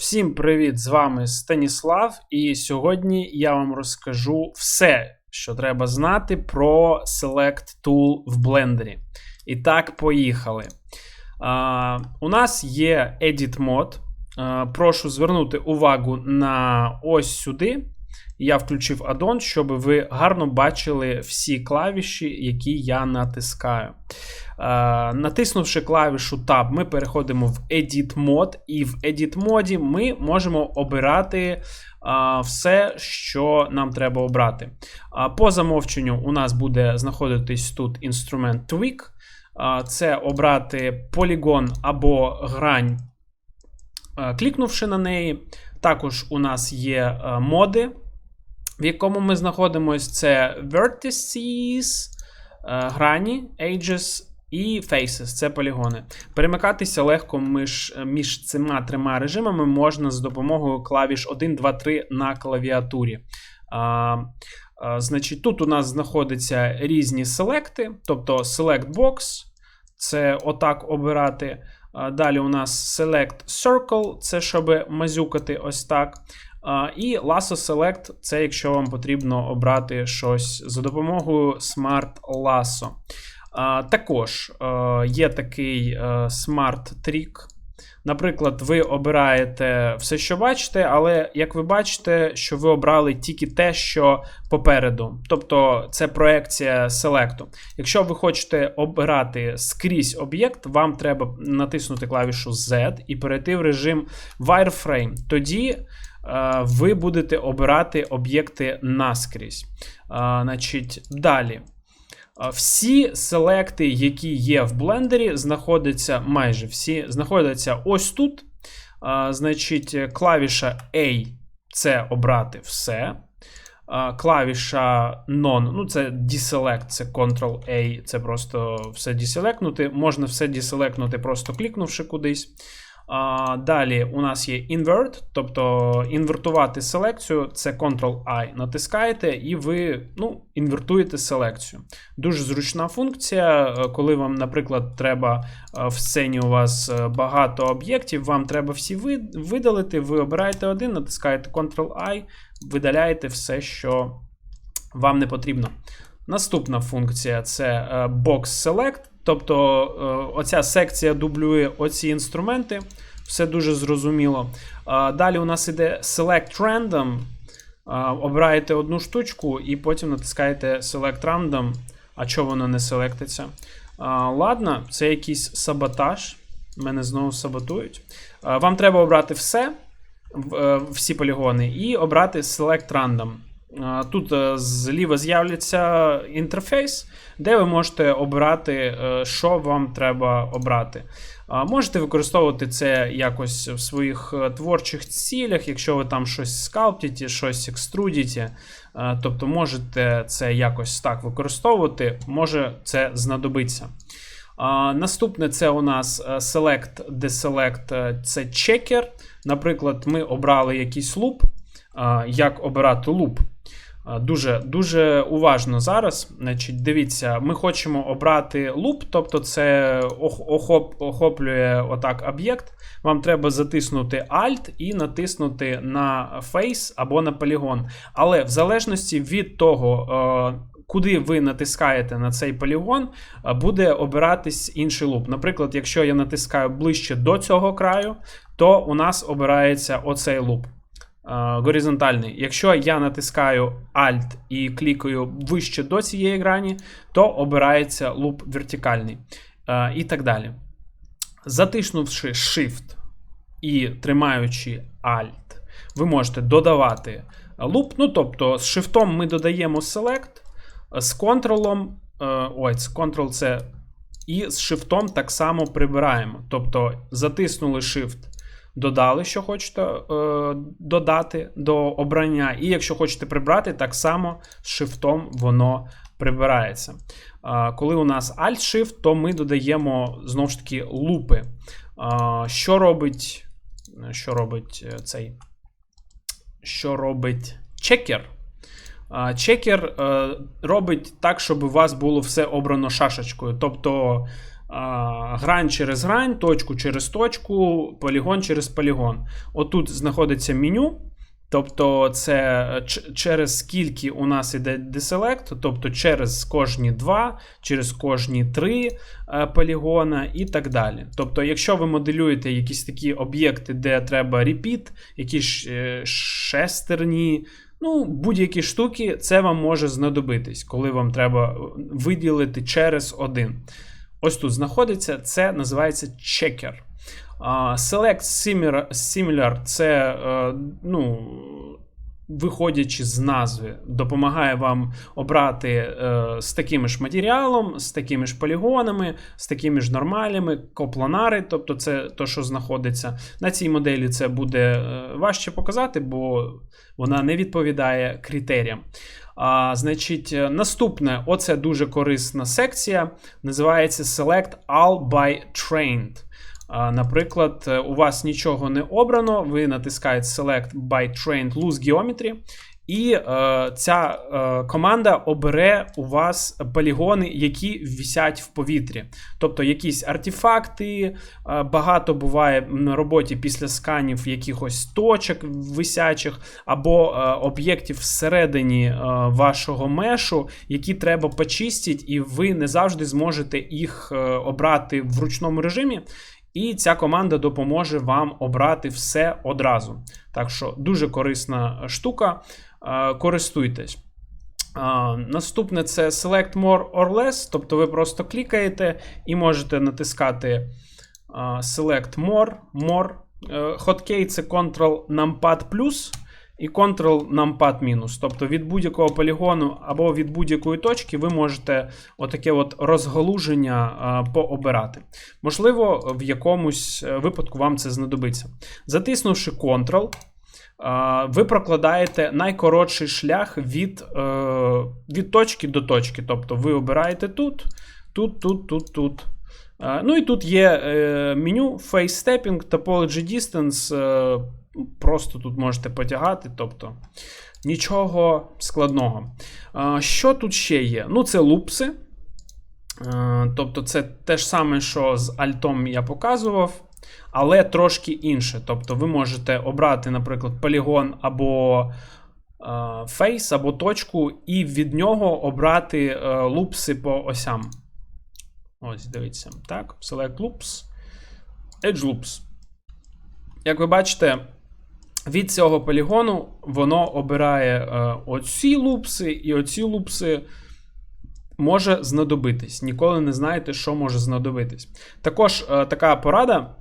Всім привіт! З вами Станіслав, і сьогодні я вам розкажу все, що треба знати про Select Tool в блендері. І так, поїхали. А, У нас є Edit Mode. Прошу звернути увагу на ось сюди. Я включив аддон, щоб ви гарно бачили всі клавіші, які я натискаю. Е, натиснувши клавішу Tab, ми переходимо в Edit Mode, і в Edit моді ми можемо обирати е, все, що нам треба обрати. По замовченню у нас буде знаходитись тут інструмент Tweak. Е, це обрати полігон або грань, клікнувши на неї. Також у нас є моди в якому ми знаходимося, це vertices, е, грані, edges і faces це полігони. Перемикатися легко між, між цими трьома режимами можна з допомогою клавіш 1, 2, 3 на клавіатурі. А, а, Значить, Тут у нас знаходяться різні селекти, тобто Select Box, це отак обирати. Далі у нас Select Circle, це щоб мазюкати ось так. І Lasso Select це якщо вам потрібно обрати щось за допомогою Smart Lasso. Також є такий Smart Trick. Наприклад, ви обираєте все, що бачите, але як ви бачите, що ви обрали тільки те, що попереду. Тобто це проекція селекту. Якщо ви хочете обирати скрізь об'єкт, вам треба натиснути клавішу Z і перейти в режим Wireframe. Тоді ви будете обирати об'єкти наскрізь. Е, значить, Далі. Е, всі селекти, які є в блендері, знаходяться майже всі, знаходяться ось тут. Значить, клавіша A це обрати все. Клавіша None, ну це Deselect, це Ctrl-A, це просто все деселектнути. Можна все деселектнути, просто клікнувши кудись. Далі у нас є invert, тобто інвертувати селекцію, це Ctrl-I. Натискаєте, і ви ну, інвертуєте селекцію. Дуже зручна функція, е, коли вам, наприклад, треба е, в сцені у вас е, багато об'єктів, вам треба всі видалити. Ви обираєте один, натискаєте Ctrl-I, видаляєте все, що вам не потрібно. Наступна функція це Box Select. Тобто е, оця секція дублює оці інструменти. Все дуже зрозуміло. Далі у нас іде Select Random. Обираєте одну штучку і потім натискаєте Select Random. А чого воно не селектиться? Ладно, це якийсь саботаж. Мене знову саботують. Вам треба обрати все, е, всі полігони, і обрати Select Random. Тут е, зліва з'являться інтерфейс, де ви можете обирати, е, що вам треба обрати. Можете використовувати це якось в своїх е, творчих цілях, якщо ви там щось скалптите, щось екструдите. Тобто можете це якось так використовувати, може це знадобиться. Наступне це у нас Select, Deselect, це чекер. Наприклад, ми обрали якийсь луп. Як обирати луп? Дуже дуже уважно зараз. Значить, Дивіться, ми хочемо обрати луп, тобто це охоп, охоплює отак об'єкт. Вам треба затиснути Alt і натиснути на Face або на полігон. Але в залежності від того, куди ви натискаєте на цей полігон, буде обиратись інший луп. Наприклад, якщо я натискаю ближче до цього краю, то у нас обирається оцей луп горизонтальний. Якщо я натискаю Alt і клікаю вище до цієї грані, то обирається луп вертикальний. І так далі. Затиснувши Shift і тримаючи Alt, ви можете додавати луп. Ну, тобто, з Shift ми додаємо Select, з Ctrl, ой, з Ctrl це. І з Shift так само прибираємо. Тобто затиснули Shift додали, що хочете е, додати до обрання. І якщо хочете прибрати, так само з шифтом воно прибирається. Е, коли у нас Alt-Shift, то ми додаємо знову ж таки лупи. Е, що робить що робить е, цей? Що робить чекер? Чекер е, робить так, щоб у вас було все обрано шашечкою. Тобто грань через грань, точку через точку, полігон через полігон. Отут знаходиться меню. Тобто, це через скільки у нас іде деселект, тобто через кожні два, через кожні три е, полігона і так далі. Тобто, якщо ви моделюєте якісь такі об'єкти, де треба repeat, якісь е, шестерні, ну, будь-які штуки, це вам може знадобитись, коли вам треба виділити через один. Ось тут знаходиться, це називається чекер. Select Similar це, е, ну, виходячи з назви, допомагає вам обрати е, з таким ж матеріалом, з такими ж полігонами, з такими ж нормалями, копланари, тобто це то, що знаходиться. На цій моделі це буде е, важче показати, бо вона не відповідає критеріям. А, Значить, наступне, оце дуже корисна секція, називається Select All by Trained. Наприклад, е, у вас нічого не обрано, ви натискаєте Select by Trained Loose Geometry, і е, ця е, команда обере у вас полігони, які висять в повітрі. Тобто якісь артефакти, е, багато буває на роботі після сканів якихось точок висячих, або е, об'єктів всередині е, вашого мешу, які треба почистити, і ви не завжди зможете їх е, обрати в ручному режимі. І ця команда допоможе вам обрати все одразу. Так що дуже корисна штука. Користуйтесь. Наступне це Select More or Less, тобто ви просто клікаєте і можете натискати Select More, More. Hotkey це Ctrl Numpad Plus і Ctrl numpad мінус. Тобто від будь-якого полігону або від будь-якої точки ви можете отаке от розгалуження пообирати. Можливо, в якомусь е, випадку вам це знадобиться. Затиснувши Ctrl, ви прокладаєте найкоротший шлях від е, від точки до точки. Тобто ви обираєте тут, тут, тут, тут, тут. Ну і тут є е, меню Face Stepping, Topology Distance. Просто тут можете потягати, тобто нічого складного. Що тут ще є? Ну, це лупси. Тобто, це те ж саме, що з альтом я показував, але трошки інше. Тобто, ви можете обрати, наприклад, полігон або фейс, або точку, і від нього обрати е, лупси по осям. Ось, дивіться. Так, Select Loops, Edge Loops. Як ви бачите, від цього полігону воно обирає е, оці лупси і оці лупси може знадобитись. Ніколи не знаєте, що може знадобитись. Також е, така порада.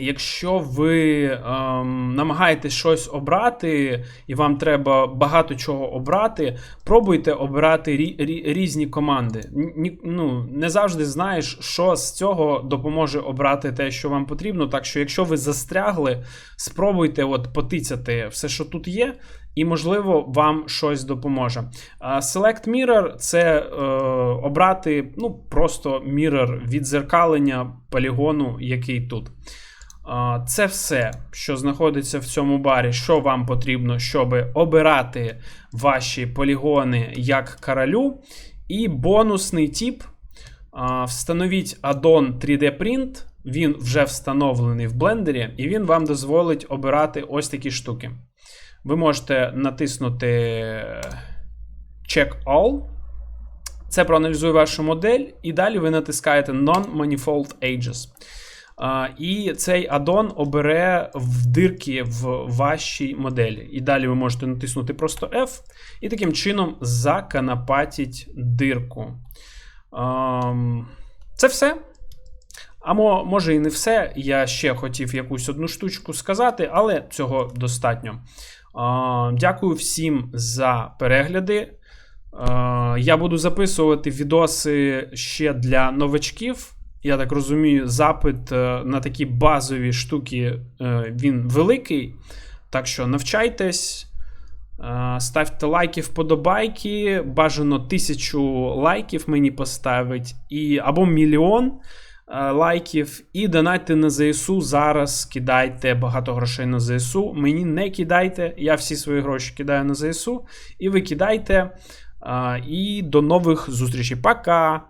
Якщо ви ем, намагаєтесь щось обрати, і вам треба багато чого обрати, пробуйте обирати рі, рі, різні команди. Ні, ну, Не завжди знаєш, що з цього допоможе обрати те, що вам потрібно. Так що, якщо ви застрягли, спробуйте от потицяти все, що тут є, і, можливо, вам щось допоможе. Select Mirror це е, обрати ну, просто mirror відзеркалення полігону, який тут. Це все, що знаходиться в цьому барі, що вам потрібно, щоб обирати ваші полігони як королю. І бонусний тип. Встановіть Addon 3D Print. Він вже встановлений в блендері, і він вам дозволить обирати ось такі штуки. Ви можете натиснути Check All. Це проаналізує вашу модель, і далі ви натискаєте Non-Manifold Ages. І цей аддон обере в дирки в вашій моделі. І далі ви можете натиснути просто F, і таким чином заканапатіть дирку. Це все. А може і не все. Я ще хотів якусь одну штучку сказати, але цього достатньо. Дякую всім за перегляди. Я буду записувати відоси ще для новачків я так розумію, запит е, на такі базові штуки е, він великий. Так що навчайтесь, е, ставте лайки, вподобайки. Бажано тисячу лайків мені поставить, і, або мільйон лайків. І донайте на ЗСУ. Зараз кидайте багато грошей на ЗСУ. Мені не кидайте. Я всі свої гроші кидаю на ЗСУ. І ви кидайте. І до нових зустрічей. Пока!